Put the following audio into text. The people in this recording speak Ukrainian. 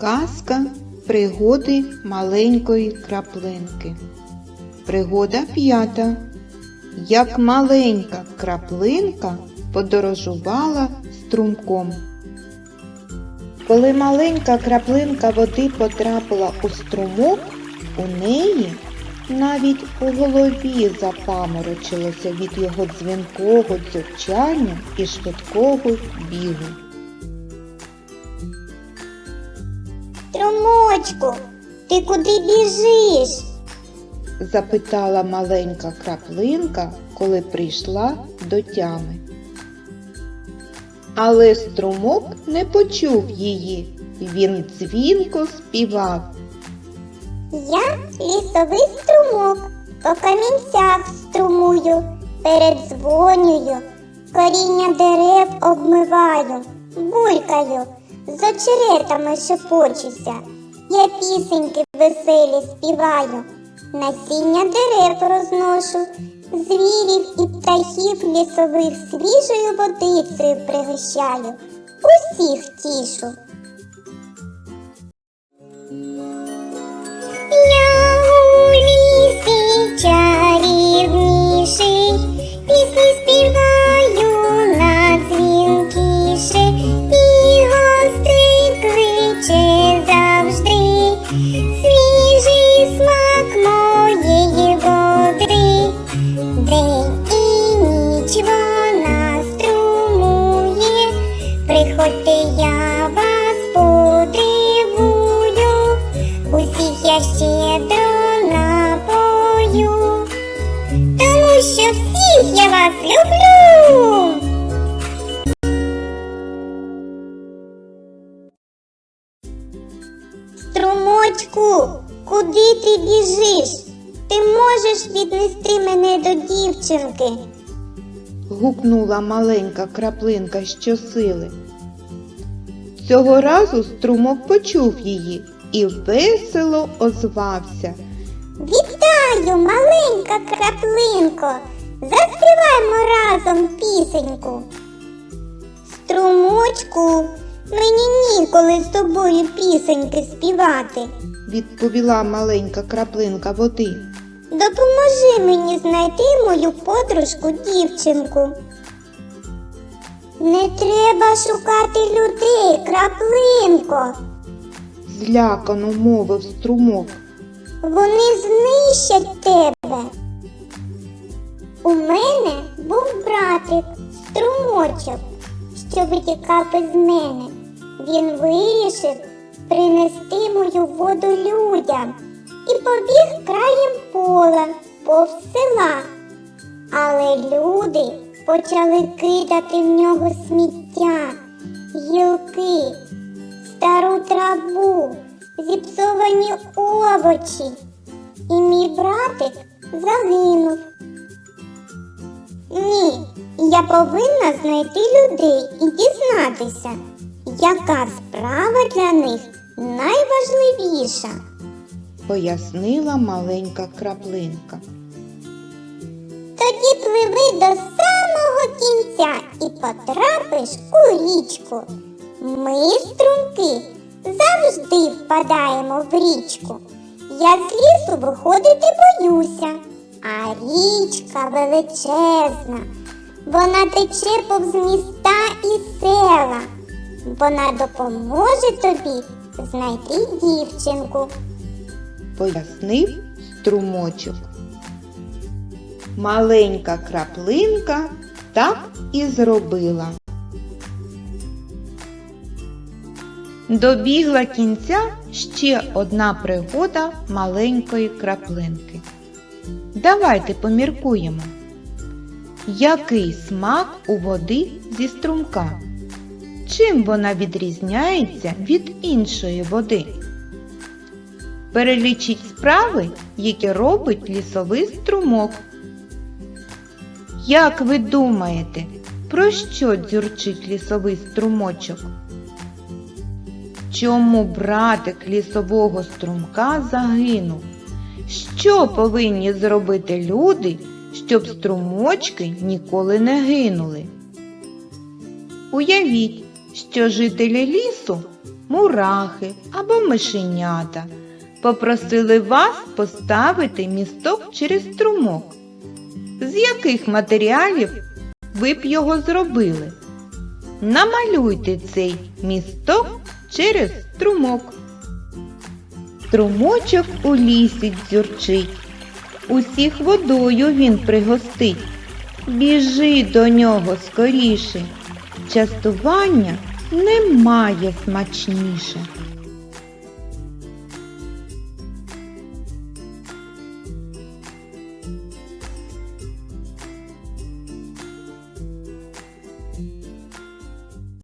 Казка пригоди маленької краплинки. Пригода п'ята. Як маленька краплинка подорожувала струмком. Коли маленька краплинка води потрапила у струмок, у неї навіть у голові запаморочилося від його дзвінкого дзюрчання і швидкого бігу. Струмочку, ти куди біжиш? запитала маленька краплинка, коли прийшла до тями. Але струмок не почув її, він дзвінко співав. Я лісовий струмок, по камінцях струмую, передзвонюю, коріння дерев обмиваю, булькаю, з очеретами шепочуся, я пісеньки веселі співаю, насіння дерев розношу, звірів і птахів лісових свіжою водицею пригощаю, усіх тішу. Люблю. Струмочку, куди ти біжиш? Ти можеш віднести мене до дівчинки. гукнула маленька краплинка щосили. Цього разу струмок почув її і весело озвався. Вітаю, маленька краплинко. Заспіваймо разом пісеньку. Струмочку, мені ніколи з тобою пісеньки співати. відповіла маленька краплинка води. Допоможи мені знайти мою подружку дівчинку. Не треба шукати людей, краплинко. Злякано мовив струмок. Вони знищать витікав із мене. Він вирішив принести мою воду людям і побіг краєм пола повз села. Але люди почали кидати в нього сміття, гілки, стару траву, зіпсовані овочі. І мій братик загинув. Я повинна знайти людей і дізнатися, яка справа для них найважливіша. пояснила маленька краплинка. Тоді пливи до самого кінця і потрапиш у річку. Ми, струмки, завжди впадаємо в річку. Я з лісу виходити боюся, а річка величезна. Вона тече повз міста і села. Вона допоможе тобі знайти дівчинку. пояснив струмочок. Маленька краплинка так і зробила. Добігла кінця ще одна пригода маленької краплинки. Давайте поміркуємо. Який смак у води зі струмка? Чим вона відрізняється від іншої води? Перелічіть справи, які робить лісовий струмок. Як ви думаєте, про що дзюрчить лісовий струмочок? Чому братик лісового струмка загинув? Що повинні зробити люди, щоб струмочки ніколи не гинули? Уявіть, що жителі лісу мурахи або мишенята. Попросили вас поставити місток через струмок. З яких матеріалів ви б його зробили? Намалюйте цей місток через струмок. Струмочок у лісі дзюрчить, усіх водою він пригостить. Біжи до нього скоріше, частування немає смачніше.